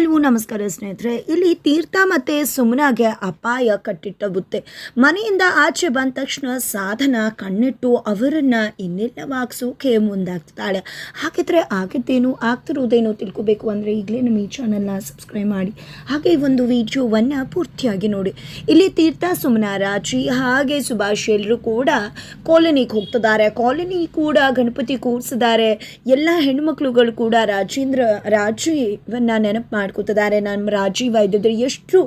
ಹಾಗೆಲ್ವೂ ನಮಸ್ಕಾರ ಸ್ನೇಹಿತರೆ. ಇಲ್ಲಿ ತೀರ್ಥ ಮತ್ತು ಸುಮ್ಮನಾಗೆ ಅಪಾಯ ಕಟ್ಟಿಟ್ಟ ಬುತ್ತೆ. ಮನೆಯಿಂದ ಆಚೆ ಬಂದ ತಕ್ಷಣ ಸಾಧನ ಕಣ್ಣಿಟ್ಟು ಅವರನ್ನು ಇನ್ನಿಲ್ಲವಾಗ್ಸೋಕೆ ಮುಂದಾಗ್ತಾಳೆ ಹಾಗಿದ್ರೆ ಆಗಿದ್ದೇನು ಆಗ್ತಿರೋದೇನು ತಿಳ್ಕೊಬೇಕು ಅಂದರೆ ಈಗಲೇ ನಮ್ಮ ಈ ಚಾನಲ್ನ ಸಬ್ಸ್ಕ್ರೈಬ್ ಮಾಡಿ. ಹಾಗೆ ಒಂದು ವಿಡಿಯೋವನ್ನು ಪೂರ್ತಿಯಾಗಿ ನೋಡಿ. ಇಲ್ಲಿ ತೀರ್ಥ ಸುಮ್ಮನ ರಾಜಿ ಹಾಗೆ ಸುಭಾಷ್ ಎಲ್ಲರೂ ಕೂಡ ಕಾಲೋನಿಗೆ ಹೋಗ್ತಿದ್ದಾರೆ. ಕಾಲೋನಿ ಕೂಡ ಗಣಪತಿ ಕೂರಿಸಿದ್ದಾರೆ. ಎಲ್ಲ ಹೆಣ್ಮಕ್ಳುಗಳು ಕೂಡ ರಾಜೇಂದ್ರ, ರಾಜೀವನ್ನ ನೆನಪು ಮಾಡ್ಕೋತಿದ್ದಾರೆ ನಮ್ಮ ರಾಜೀವ ಇದ್ದಿದ್ರೆ ಎಷ್ಟು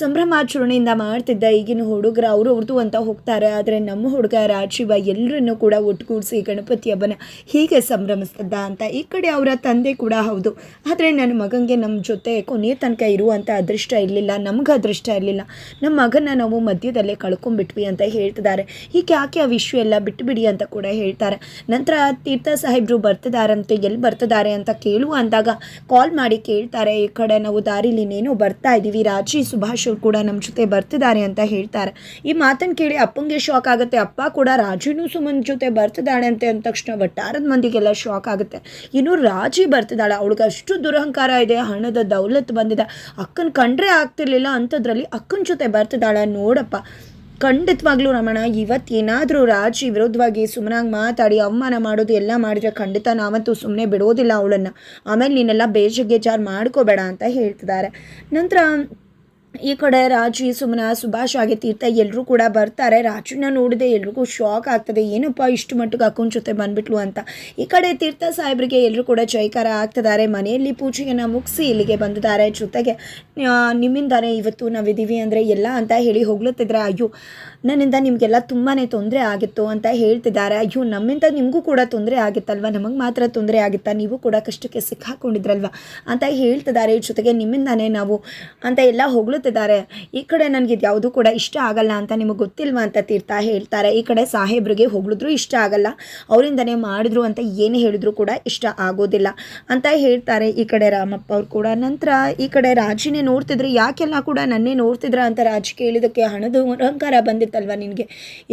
ಸಂಭ್ರಮಾಚರಣೆಯಿಂದ ಮಾಡ್ತಿದ್ದ ಈಗಿನ ಹುಡುಗರು, ಅವರು ಅವ್ರದ್ದು ಅಂತ ಹೋಗ್ತಾರೆ. ಆದರೆ ನಮ್ಮ ಹುಡುಗ ರಾಜೀವ ಎಲ್ಲರನ್ನೂ ಕೂಡ ಒಟ್ಟುಗೂಡಿಸಿ ಗಣಪತಿ ಹಬ್ಬನ ಹೀಗೆ ಸಂಭ್ರಮಿಸ್ತದ ಅಂತ. ಈ ಕಡೆ ಅವರ ತಂದೆ ಕೂಡ ಹೌದು. ಆದರೆ ನನ್ನ ಮಗನಿಗೆ ನಮ್ಮ ಜೊತೆ ಕೊನೆಯ ತನಕ ಇರುವಂಥ ಅದೃಷ್ಟ ಇರಲಿಲ್ಲ. ನಮ್ಗೆ ಅದೃಷ್ಟ ಇರಲಿಲ್ಲ. ನಮ್ಮ ಮಗನ ನಾವು ಮಧ್ಯದಲ್ಲೇ ಕಳ್ಕೊಂಡ್ಬಿಟ್ವಿ ಅಂತ ಹೇಳ್ತಿದ್ದಾರೆ. ಹೀಗೆ ಯಾಕೆ ಆ ವಿಷಯ ಎಲ್ಲ ಬಿಟ್ಟುಬಿಡಿ ಅಂತ ಕೂಡ ಹೇಳ್ತಾರೆ. ನಂತರ ತೀರ್ಥ ಸಾಹೇಬ್ರು ಬರ್ತಿದಾರಂತೆ ಎಲ್ಲಿ ಬರ್ತಿದ್ದಾರೆ ಅಂತ ಕೇಳುವ ಅಂದಾಗ ಕಾಲ್ ಮಾಡಿ ಕೇಳ್ತಾರೆ ಈ ಕಡೆ ನಾವು ದಾರಿಲಿ ಇನ್ನೇನು ಬರ್ತಾ ಇದ್ದೀವಿ ರಾಜಿ, ಸುಭಾಷ್ ಅವ್ರು ಕೂಡ ನಮ್ಮ ಜೊತೆ ಬರ್ತಿದ್ದಾರೆ ಅಂತ ಹೇಳ್ತಾರೆ. ಈ ಮಾತನ್ನು ಕೇಳಿ ಅಪ್ಪಂಗೆ ಶಾಕ್ ಆಗುತ್ತೆ. ಅಪ್ಪ ಕೂಡ ರಾಜಿನೂ ಸುಮನ್ ಜೊತೆ ಬರ್ತಿದ್ದಾಳೆ ಅಂತ ಅಂದ ತಕ್ಷಣ ಒಟ್ಟಾರದ ಮಂದಿಗೆಲ್ಲ ಶಾಕ್ ಆಗುತ್ತೆ. ಇನ್ನು ರಾಜಿ ಬರ್ತಿದ್ದಾಳೆ. ಅವಳಿಗೆ ಅಷ್ಟು ದುರಹಂಕಾರ ಇದೆ. ಹಣದ ದೌಲತ್ ಬಂದಿದೆ. ಅಕ್ಕನ ಕಂಡ್ರೆ ಆಗ್ತಿರ್ಲಿಲ್ಲ. ಅಂಥದ್ರಲ್ಲಿ ಅಕ್ಕನ ಜೊತೆ ಬರ್ತಿದ್ದಾಳೆ ನೋಡಪ್ಪ. ಖಂಡಿತವಾಗ್ಲೂ ರಮಣ ಇವತ್ತೇನಾದರೂ ರಾಜ್ ವಿರುದ್ಧವಾಗಿ ಸುಮ್ಮನಾಗಿ ಮಾತಾಡಿ, ಅವಮಾನ ಮಾಡೋದು ಎಲ್ಲ ಮಾಡಿದ್ರೆ ಖಂಡಿತ ನಾವಂತೂ ಸುಮ್ಮನೆ ಬಿಡೋದಿಲ್ಲ ಅವಳನ್ನು. ಆಮೇಲೆ ನೀನೆಲ್ಲ ಬೇಜಗೆಜಾರ್ ಮಾಡ್ಕೋಬೇಡ ಅಂತ ಹೇಳ್ತಿದ್ದಾರೆ. ನಂತರ ಈ ಕಡೆ ರಾಜಿ, ಸುಮನ, ಸುಭಾಷ್ ಹಾಗೆ ತೀರ್ಥ ಎಲ್ಲರೂ ಕೂಡ ಬರ್ತಾರೆ. ರಾಜುನ ನೋಡಿದೆ, ಎಲ್ರಿಗೂ ಶಾಕ್ ಆಗ್ತದೆ. ಏನಪ್ಪ ಇಷ್ಟು ಮಟ್ಟಿಗೆ ಅಕ್ಕನ ಜೊತೆ ಬಂದ್ಬಿಟ್ಲು ಅಂತ. ಈ ಕಡೆ ತೀರ್ಥ ಸಾಹೇಬ್ರಿಗೆ ಎಲ್ಲರೂ ಕೂಡ ಜೈಕಾರ ಆಗ್ತಿದ್ದಾರೆ. ಮನೆಯಲ್ಲಿ ಪೂಜೆಯನ್ನು ಮುಗಿಸಿ ಇಲ್ಲಿಗೆ ಬಂದಿದ್ದಾರೆ. ಜೊತೆಗೆ ನಿಮ್ಮಿಂದಾನೆ ಇವತ್ತು ನಾವಿದ್ದೀವಿ ಅಂದರೆ ಎಲ್ಲ ಅಂತ ಹೇಳಿ ಹೋಗ್ಲತ್ತಿದ್ರೆ, ಅಯ್ಯೋ ನನ್ನಿಂದ ನಿಮಗೆಲ್ಲ ತುಂಬಾ ತೊಂದರೆ ಆಗಿತ್ತು ಅಂತ ಹೇಳ್ತಿದ್ದಾರೆ. ಅಯ್ಯೋ, ನಮ್ಮಿಂದ ನಿಮಗೂ ಕೂಡ ತೊಂದರೆ ಆಗಿತ್ತಲ್ವ? ನಮಗೆ ಮಾತ್ರ ತೊಂದರೆ ಆಗಿತ್ತಾ? ನೀವು ಕೂಡ ಕಷ್ಟಕ್ಕೆ ಸಿಕ್ಕಾಕೊಂಡಿದ್ರಲ್ವ? ಅಂತ ಹೇಳ್ತಿದ್ದಾರೆ. ಜೊತೆಗೆ ನಿಮ್ಮಿಂದಾನೇ ನಾವು ಅಂತ ಎಲ್ಲ ಹೊಗಳುತ್ತಿದ್ದಾರೆ. ಈ ಕಡೆ ನನಗೆ ಇದು ಕೂಡ ಇಷ್ಟ ಆಗಲ್ಲ ಅಂತ ನಿಮಗೆ ಗೊತ್ತಿಲ್ವಾ ಅಂತ ತೀರ್ಥ ಹೇಳ್ತಾರೆ. ಈ ಕಡೆ ಸಾಹೇಬ್ರಿಗೆ ಹೊಗಳಿದ್ರು ಇಷ್ಟ ಆಗಲ್ಲ. ಅವರಿಂದನೇ ಮಾಡಿದ್ರು ಅಂತ ಏನು ಹೇಳಿದ್ರು ಕೂಡ ಇಷ್ಟ ಆಗೋದಿಲ್ಲ ಅಂತ ಹೇಳ್ತಾರೆ. ಈ ಕಡೆ ರಾಮಪ್ಪ ಅವ್ರು ಕೂಡ. ನಂತರ ಈ ಕಡೆ ರಾಜಿನೇ ನೋಡ್ತಿದ್ರು. ಯಾಕೆಲ್ಲ ಕೂಡ ನನ್ನೇ ನೋಡ್ತಿದ್ರ ಅಂತ ರಾಜ್ ಕೇಳಿದಕ್ಕೆ ಹಣದ ಅಹಂಕಾರ ಬಂದಿತ್ತಲ್ವ ನಿನಗೆ?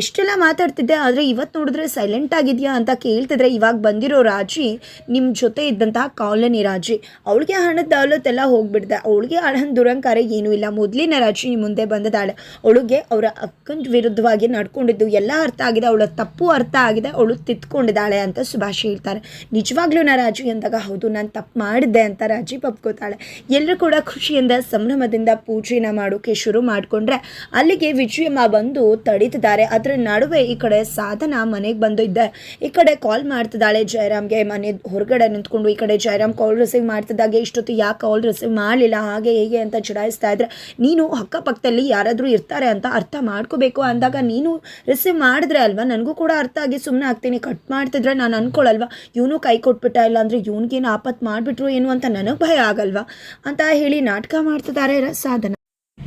ಇಷ್ಟೆಲ್ಲ ಮಾತಾಡ್ತಿದ್ದೆ, ಆದರೆ ಇವತ್ತು ನೋಡಿದ್ರೆ ಸೈಲೆಂಟ್ ಆಗಿದೆಯಾ ಅಂತ ಕೇಳ್ತಿದ್ರೆ ಇವಾಗ ಬಂದಿರೋ ರಾಜಿ ನಿಮ್ಮ ಜೊತೆ ಇದ್ದಂತಹ ಕಾಲನಿ ರಾಜಿ. ಅವಳಿಗೆ ಹಣದ ದೌಲತ್ತೆಲ್ಲ ಹೋಗ್ಬಿಡ್ದೆ. ಅವಳಿಗೆ ಹಣ ದುರಂಕಾರ ಏನೂ ಇಲ್ಲ. ಮೊದಲಿನ ರಾಜಿ ಮುಂದೆ ಬಂದಿದ್ದಾಳೆ ಅವಳಿಗೆ ಅವರ ಅಕ್ಕನ ವಿರುದ್ಧವಾಗಿ ನಡ್ಕೊಂಡಿದ್ದು ಎಲ್ಲ ಅರ್ಥ ಆಗಿದೆ. ಅವಳ ತಪ್ಪು ಅರ್ಥ ಆಗಿದೆ. ಅವಳು ತಿತ್ಕೊಂಡಿದ್ದಾಳೆ ಅಂತ ಸುಭಾಷ್ ಹೇಳ್ತಾರೆ. ನಿಜವಾಗ್ಲೂ ನಾ ರಾಜಿ ಅಂದಾಗ ಹೌದು, ನಾನು ತಪ್ಪು ಮಾಡಿದ್ದೆ ಅಂತ ರಾಜಿ ಪಪ್ಕೋತಾಳೆ. ಎಲ್ಲರೂ ಕೂಡ ಖುಷಿಯಿಂದ ಸಂಭ್ರಮದಿಂದ ಪೂಜೆನ ಮಾಡೋಕ್ಕೆ ಶುರು ಮಾಡಿಕೊಂಡ್ರೆ ಅಲ್ಲಿಗೆ ವಿಜಯಮ್ಮ ಬಂದು ತಡೀತಿದ್ದಾರೆ. ಅದರ ನಡುವೆ ಈ ಕಡೆ ಸಾಧನ ಮನೆಗೆ ಬಂದು ಇದ್ದೆ ಈ ಕಡೆ ಕಾಲ್ ಮಾಡ್ತಿದ್ದಾಳೆ ಜಯರಾಮ್ಗೆ. ಮನೆ ಹೊರಗಡೆ ನಿಂತ್ಕೊಂಡು ಈ ಕಡೆ ಜಯರಾಮ್ ಕಾಲ್ ರಿಸೀವ್ ಮಾಡ್ತಿದ್ದಾಗೆ. ಇಷ್ಟೊತ್ತು ಯಾಕೆ ಕಾಲ್ ರಿಸೀವ್ ಮಾಡಲಿಲ್ಲ? ಹಾಗೆ ಹೇಗೆ ಅಂತ ಚಡಾಯಿಸ್ತಾ ಇದ್ರೆ, ನೀನು ಅಕ್ಕಪಕ್ಕದಲ್ಲಿ ಯಾರಾದರೂ ಇರ್ತಾರೆ ಅಂತ ಅರ್ಥ ಮಾಡ್ಕೋಬೇಕು ಅಂದಾಗ ನೀನು ರಿಸೀವ್ ಮಾಡಿದ್ರೆ ಅಲ್ವಾ? ನನಗೂ ಕೂಡ ಅರ್ಥ ಆಗಿ ಸುಮ್ಮನೆ ಆಗ್ತೀನಿ. ಕಟ್ ಮಾಡ್ತಿದ್ರೆ ನಾನು ಅನ್ಕೊಳ್ಳಲ್ವಾ ಇವನು ಕೈ ಕೊಟ್ಬಿಟ್ಟ ಇಲ್ಲ ಅಂದರೆ ಇವನಿಗೇನು ಆಪತ್ತು ಮಾಡಿಬಿಟ್ರು ಏನು ಅಂತ ನನಗೆ ಭಯ ಆಗಲ್ವಾ? ಅಂತ ಹೇಳಿ ನಾಟಕ ಮಾಡ್ತಿದ್ದಾರೆ ಸಾಧನ.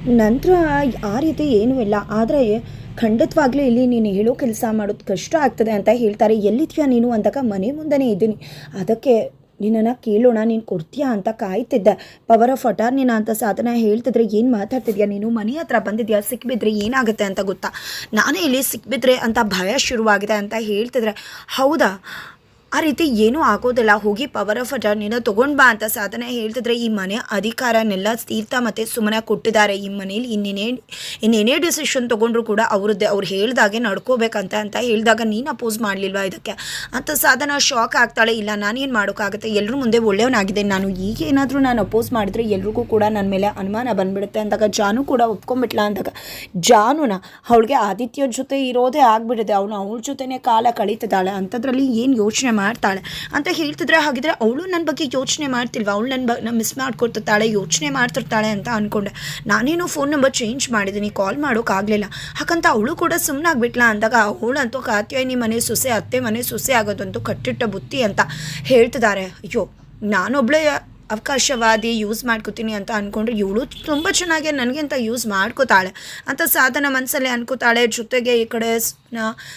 ನಂತರ ಆ ರೀತಿ ಏನೂ ಇಲ್ಲ. ಆದರೆ ಖಂಡಿತವಾಗ್ಲೂ ಇಲ್ಲಿ ನೀನು ಹೇಳೋ ಕೆಲಸ ಮಾಡೋದು ಕಷ್ಟ ಆಗ್ತದೆ ಅಂತ ಹೇಳ್ತಾರೆ. ಎಲ್ಲಿದ್ಯಾ ನೀನು ಅಂದಾಗ ಮನೆ ಮುಂದೆನೇ ಇದ್ದೀನಿ. ಅದಕ್ಕೆ ನಿನ್ನನ್ನು ಕೇಳೋಣ, ನೀನು ಕೊಡ್ತೀಯಾ ಅಂತ ಕಾಯ್ತಿದ್ದೆ. ಪವರ್ ಆಫ್ ಅಟಾರ್ನಿನ ಅಂತ ಸಾಧನ ಹೇಳ್ತಿದ್ರೆ ಏನು ಮಾತಾಡ್ತಿದ್ಯಾ ನೀನು? ಮನೆ ಹತ್ರ ಬಂದಿದ್ಯಾ? ಸಿಕ್ಬಿದ್ರೆ ಏನಾಗುತ್ತೆ ಅಂತ ಗೊತ್ತಾ? ನಾನೇ ಇಲ್ಲಿ ಸಿಕ್ಬಿದ್ರೆ ಅಂತ ಭಯ ಶುರುವಾಗಿದೆ ಅಂತ ಹೇಳ್ತಿದ್ರೆ, ಹೌದಾ? ಆ ರೀತಿ ಏನೂ ಆಗೋದಿಲ್ಲ. ಹೋಗಿ ಪವರ್ ಆಫ್ ಅಟರ್ನಿನ ತೊಗೊಂಡು ಬಾ ಅಂತ ಸಾಧನೆ ಹೇಳ್ತಿದ್ರೆ ಈ ಮನೆ ಅಧಿಕಾರನೆಲ್ಲ ತೀರ್ಥ ಮತ್ತು ಸುಮ್ಮನೆ ಕೊಟ್ಟಿದ್ದಾರೆ. ಈ ಮನೇಲಿ ಇನ್ನೇನೇ ಇನ್ನೇನೇ ಡಿಸಿಷನ್ ತೊಗೊಂಡ್ರು ಕೂಡ ಅವ್ರದ್ದೇ, ಅವ್ರು ಹೇಳ್ದಾಗೆ ನಡ್ಕೋಬೇಕಂತ ಅಂತ ಹೇಳಿದಾಗ ನೀನು ಅಪೋಸ್ ಮಾಡಲಿಲ್ವಾ ಇದಕ್ಕೆ? ಅಂತ ಸಾಧನ ಶಾಕ್ ಆಗ್ತಾಳೆ. ಇಲ್ಲ, ನಾನೇನು ಮಾಡೋಕ್ಕಾಗುತ್ತೆ? ಎಲ್ಲರೂ ಮುಂದೆ ಒಳ್ಳೆಯವನಾಗಿದೆ. ನಾನು ಈಗ ಏನಾದರೂ ನಾನು ಅಪೋಸ್ ಮಾಡಿದ್ರೆ ಎಲ್ರಿಗೂ ಕೂಡ ನನ್ನ ಮೇಲೆ ಅನುಮಾನ ಬಂದ್ಬಿಡುತ್ತೆ ಅಂದಾಗ, ಜಾನು ಕೂಡ ಒಪ್ಕೊಂಬಿಟ್ಲ ಅಂದಾಗ, ಜಾನುನ ಅವಳಿಗೆ ಆದಿತ್ಯ ಜೊತೆ ಇರೋದೇ ಆಗ್ಬಿಡುತ್ತೆ ಅವನು ಅವಳ ಜೊತೆನೇ ಕಾಲ ಕಳೀತಿದ್ದಾಳೆ. ಅಂಥದ್ರಲ್ಲಿ ಏನು ಯೋಚನೆ ಮಾಡ್ತಾಳೆ. ಅಂತ ಹೇಳ್ತಿದ್ರೆ ಹಾಗಿದ್ರೆ ಅವಳು ನನ್ನ ಬಗ್ಗೆ ಯೋಚನೆ ಮಾಡ್ತಿಲ್ವ? ಅವಳು ನನ್ನ ಬ ಮಿಸ್ ಮಾಡ್ಕೊತಿರ್ತಾಳೆ ಯೋಚನೆ ಮಾಡ್ತಿರ್ತಾಳೆ ಅಂತ ಅಂದ್ಕೊಂಡೆ ನಾನೇನು ಫೋನ್ ನಂಬರ್ ಚೇಂಜ್ ಮಾಡಿದ್ದೀನಿ ಕಾಲ್ ಮಾಡೋಕ್ಕಾಗಲಿಲ್ಲ ಹಾಗಂತ ಅವಳು ಕೂಡ ಸುಮ್ಮನಾಗ್ಬಿಟ್ಲಾ ಅಂದಾಗ ಅವಳಂತೂ ಕಾತ್ಯಾಯಿನಿ ಮನೆ ಸೊಸೆ, ಅತ್ತೆ ಮನೆ ಸೊಸೆ ಆಗೋದಂತೂ ಕಟ್ಟಿಟ್ಟ ಬುತ್ತಿ ಅಂತ ಹೇಳ್ತಿದ್ದಾರೆ. ಅಯ್ಯೋ, ನಾನೊಬ್ಳೆ ಅವಕಾಶವಾದಿ ಯೂಸ್ ಮಾಡ್ಕೋತೀನಿ ಅಂತ ಅಂದ್ಕೊಂಡ್ರೆ ಇವಳು ತುಂಬ ಚೆನ್ನಾಗಿ ನನಗಿಂತ ಯೂಸ್ ಮಾಡ್ಕೋತಾಳೆ. ಅಂತ ಸಾಧನ ಮನಸ್ಸಲ್ಲಿ ಅನ್ಕೋತಾಳೆ. ಜೊತೆಗೆ ಈ ಕಡೆ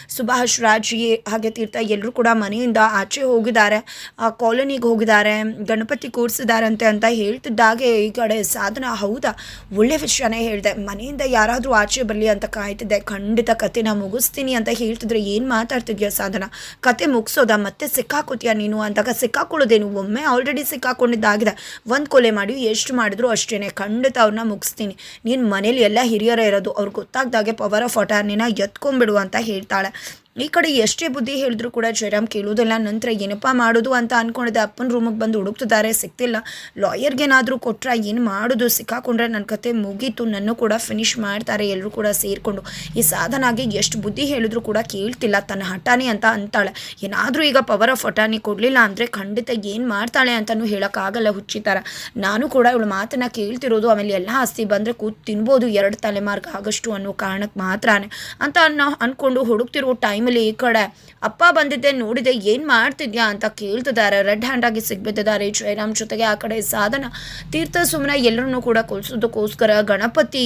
ಸುಭಾಷ್ ರಾಜಿ ಹಾಗೆ ತೀರ್ಥ ಎಲ್ಲರೂ ಕೂಡ ಮನೆಯಿಂದ ಆಚೆ ಹೋಗಿದ್ದಾರೆ. ಆ ಕಾಲೋನಿಗೆ ಹೋಗಿದ್ದಾರೆ. ಗಣಪತಿ ಕೂರಿಸಿದಾರಂತೆ ಅಂತ ಹೇಳ್ತಿದ್ದಾಗೆ ಈ ಕಡೆ ಸಾಧನ. ಹೌದಾ? ಒಳ್ಳೆ ವಿಷಯನೇ ಹೇಳಿದೆ. ಮನೆಯಿಂದ ಯಾರಾದರೂ ಆಚೆ ಬರಲಿ ಅಂತ ಕಾಯ್ತಿದ್ದೆ. ಖಂಡಿತ ಕತೆನ ಮುಗಿಸ್ತೀನಿ ಅಂತ ಹೇಳ್ತಿದ್ರೆ ಏನು ಮಾತಾಡ್ತಿದ್ಯಾ ಸಾಧನ? ಕತೆ ಮುಗಿಸೋದಾ? ಮತ್ತೆ ಸಿಕ್ಕಾಕೋತೀಯ ನೀನು? ಅಂದಾಗ ಸಿಕ್ಕಾಕೊಳ್ಳೋದೇನು? ಒಮ್ಮೆ ಆಲ್ರೆಡಿ ಸಿಕ್ಕಾಕೊಂಡಿದ್ದಾಗಿದೆ. ಆಗಿದೆ ಒಂದು ಕೊಲೆ ಮಾಡಿ ಎಷ್ಟು ಮಾಡಿದ್ರು ಅಷ್ಟೇ ಖಂಡಿತ ಅವ್ರನ್ನ ಮುಗಿಸ್ತೀನಿ. ನೀನು ಮನೇಲಿ ಎಲ್ಲ ಹಿರಿಯರೇ ಇರೋದು. ಅವ್ರಿಗೆ ಗೊತ್ತಾಗ್ದಾಗೆ ಪವರ್ ಆಫ್ ಅಟಾರ್ನಿನ ಎತ್ಕೊಂಬಿಡು ಅಂತ ಹೇಳ್ತಾಳೆ. ಈ ಕಡೆ ಎಷ್ಟೇ ಬುದ್ಧಿ ಹೇಳಿದ್ರು ಕೂಡ ಜಯರಾಮ್ ಕೇಳೋದಿಲ್ಲ. ನಂತರ ಏನಪ್ಪ ಮಾಡೋದು ಅಂತ ಅಂದ್ಕೊಂಡಿದ್ದೆ ಅಪ್ಪನ ರೂಮಿಗೆ ಬಂದು ಹುಡುಕ್ತಿದ್ದಾರೆ. ಸಿಗ್ತಿಲ್ಲ. ಲಾಯರ್ಗೇನಾದರೂ ಕೊಟ್ಟರೆ ಏನು ಮಾಡೋದು? ಸಿಕ್ಕಾಕೊಂಡ್ರೆ ನನ್ನ ಕತೆ ಮುಗೀತು. ನನ್ನ ಕೂಡ ಫಿನಿಶ್ ಮಾಡ್ತಾರೆ. ಎಲ್ಲರೂ ಕೂಡ ಸೇರಿಕೊಂಡು. ಈ ಸಾಧನಾಗೆ ಎಷ್ಟು ಬುದ್ಧಿ ಹೇಳಿದ್ರು ಕೂಡ ಕೇಳ್ತಿಲ್ಲ. ತನ್ನ ಹಠಾನಿ ಅಂತ ಅಂತಾಳೆ. ಏನಾದರೂ ಈಗ ಪವರ್ ಆಫ್ ಹಠಾನಿ ಕೊಡಲಿಲ್ಲ ಅಂದರೆ ಖಂಡಿತ ಏನು ಮಾಡ್ತಾಳೆ ಅಂತಲೂ ಹೇಳೋಕ್ಕಾಗಲ್ಲ ಹುಚ್ಚಿತಾರ ನಾನು ಕೂಡ ಇವಳು ಮಾತನ್ನ ಕೇಳ್ತಿರೋದು. ಆಮೇಲೆ ಎಲ್ಲ ಆಸ್ತಿ ಬಂದರೆ ಕೂತ್ ತಿನ್ಬೋದು. ಎರಡು ತಲೆಮಾರ್ಗ ಆಗಷ್ಟು ಅನ್ನೋ ಕಾರಣಕ್ಕೆ ಮಾತ್ರ ಅಂತ ನಾವು ಅಂದ್ಕೊಂಡು ಹುಡುಕ್ತಿರೋ ಟೈಮಲ್ಲಿ ಈ ಕಡೆ. ಅಪ್ಪ ಬಂದಿದ್ದೆ, ನೋಡಿದೆ, ಏನು ಮಾಡ್ತಿದ್ಯಾ ಅಂತ ಕೇಳ್ತಿದ್ದಾರೆ. ರೆಡ್ ಹ್ಯಾಂಡ್ ಆಗಿ ಸಿಗ್ಬಿಟ್ಟಿದ್ದಾರೆ ಜಯರಾಮ್ ಜೊತೆಗೆ ಆ ಕಡೆ ಸಾಧನ. ತೀರ್ಥ ಸುಮ್ಮನೆ ಎಲ್ಲರನ್ನೂ ಕೂಡ ಕೊಲ್ಸೋದಕ್ಕೋಸ್ಕರ ಗಣಪತಿ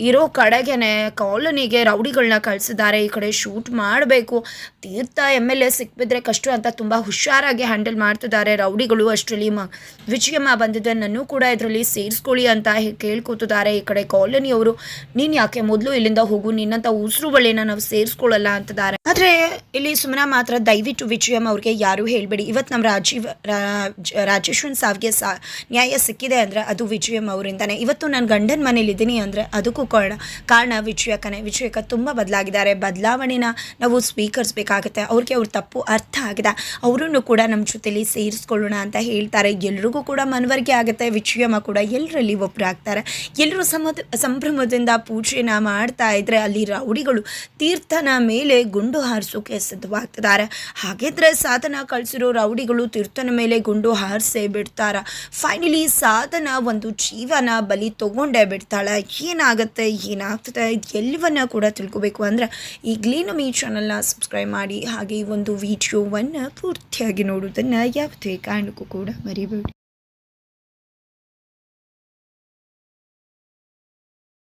ಇರೋ ಕಡೆಗೇನೆ ಕಾಲೋನಿಗೆ ರೌಡಿಗಳನ್ನ ಕಳಿಸಿದ್ದಾರೆ, ಈ ಕಡೆ ಶೂಟ್ ಮಾಡಬೇಕು. ತೀರ್ಥ ಎಂ ಎಲ್ ಎ ಸಿಕ್ಬಿದ್ರೆ ಕಷ್ಟ ಅಂತ ತುಂಬ ಹುಷಾರಾಗಿ ಹ್ಯಾಂಡಲ್ ಮಾಡ್ತಿದ್ದಾರೆ ರೌಡಿಗಳು ಅಷ್ಟರಲ್ಲಿ. ಮ, ವಿಜಯಮ್ಮ ಬಂದಿದೆ, ನನ್ನೂ ಕೂಡ ಇದರಲ್ಲಿ ಸೇರಿಸ್ಕೊಳ್ಳಿ ಅಂತ ಕೇಳ್ಕೊತಿದ್ದಾರೆ. ಈ ಕಡೆ ಕಾಲೋನಿಯವರು, ನೀನು ಯಾಕೆ ಮೊದಲು ಇಲ್ಲಿಂದ ಹೋಗು, ನಿನ್ನಂಥ ಉಸಿರು ಬಳಿನ ನಾವು ಸೇರಿಸ್ಕೊಳ್ಳಲ್ಲ ಅಂತಿದ್ದಾರೆ. ಆದರೆ, ಇಲ್ಲಿ ಸುಮ್ಮನೆ ಮಾತ್ರ ದಯವಿಟ್ಟು ವಿಜಯಮ್ಮ ಅವ್ರಿಗೆ ಯಾರೂ ಹೇಳಬೇಡಿ. ಇವತ್ತು ನಮ್ಮ ರಾಜೀವ್ ರಾಜ್- ರಾಜೇಶ್ವರನ್ ಸಾವಿಗೆ ಸಾ, ನ್ಯಾಯ ಸಿಕ್ಕಿದೆ ಅಂದರೆ ಅದು ವಿಜಯಮ್ಮ ಅವರಿಂದಾನೆ. ಇವತ್ತು ನಾನು ಗಂಡನ ಮನೇಲಿದ್ದೀನಿ ಅಂದರೆ ಅದಕ್ಕೂ ಕಾರಣ ಕಾರಣ ವಿಜಯಕನೇ. ವಿಜಯಕ ತುಂಬ ಬದಲಾಗಿದ್ದಾರೆ. ಬದಲಾವಣೆನ ನಾವು ಸ್ವೀಕರಿಸಬೇಕಾಗುತ್ತೆ. ಅವ್ರಿಗೆ ಅವ್ರ ತಪ್ಪು ಅರ್ಥ ಆಗಿದೆ. ಅವರನ್ನು ಕೂಡ ನಮ್ಮ ಜೊತೆಲಿ ಸೇರಿಸ್ಕೊಳ್ಳೋಣ ಅಂತ ಹೇಳ್ತಾರೆ. ಎಲ್ರಿಗೂ ಕೂಡ ಮನವರಿಕೆ ಆಗುತ್ತೆ. ವಿಜಯಮ್ಮ ಕೂಡ ಎಲ್ಲರಲ್ಲಿ ಒಬ್ಬರಾಗ್ತಾರೆ ಎಲ್ಲರೂ ಸಮದ, ಸಂಭ್ರಮದಿಂದ ಪೂಜೆನ ಮಾಡ್ತಾ ಇದ್ದರೆ ಅಲ್ಲಿ ರೌಡಿಗಳು ತೀರ್ಥನ ಮೇಲೆ ಗುಂಡು ಹಾರಿಸೋಕೆ ಸಿದ್ಧವಾಗ್ತಿದ್ದಾರೆ. ಹಾಗಿದ್ರೆ ಸಾಧನ ಕಳಿಸಿರೋ ರೌಡಿಗಳು ತೀರ್ಥನ ಮೇಲೆ ಗುಂಡು ಹಾರಿಸೇ ಬಿಡ್ತಾರ? ಫೈನಲಿ ಸಾಧನ ಒಂದು ಜೀವನ ಬಲಿ ತಗೊಂಡೇ ಬಿಡ್ತಾಳೆ. ಏನಾಗುತ್ತೆ ಏನಾಗ್ತದೆ ಎಲ್ಲವನ್ನ ಕೂಡ ತಿಳ್ಕೊಬೇಕು. ಅಂದರೆ ಈಗಲೇ ನಮ್ಮ ಈ ಚಾನಲ್ನ ಸಬ್ಸ್ಕ್ರೈಬ್ ಮಾಡಿ ಹಾಗೆ ಈ ಒಂದು ವಿಡಿಯೋವನ್ನು ಪೂರ್ತಿಯಾಗಿ ನೋಡೋದನ್ನು ಯಾವುದೇ ಕಾರಣಕ್ಕೂ ಕೂಡ ಮರಿಬೇಡಿ.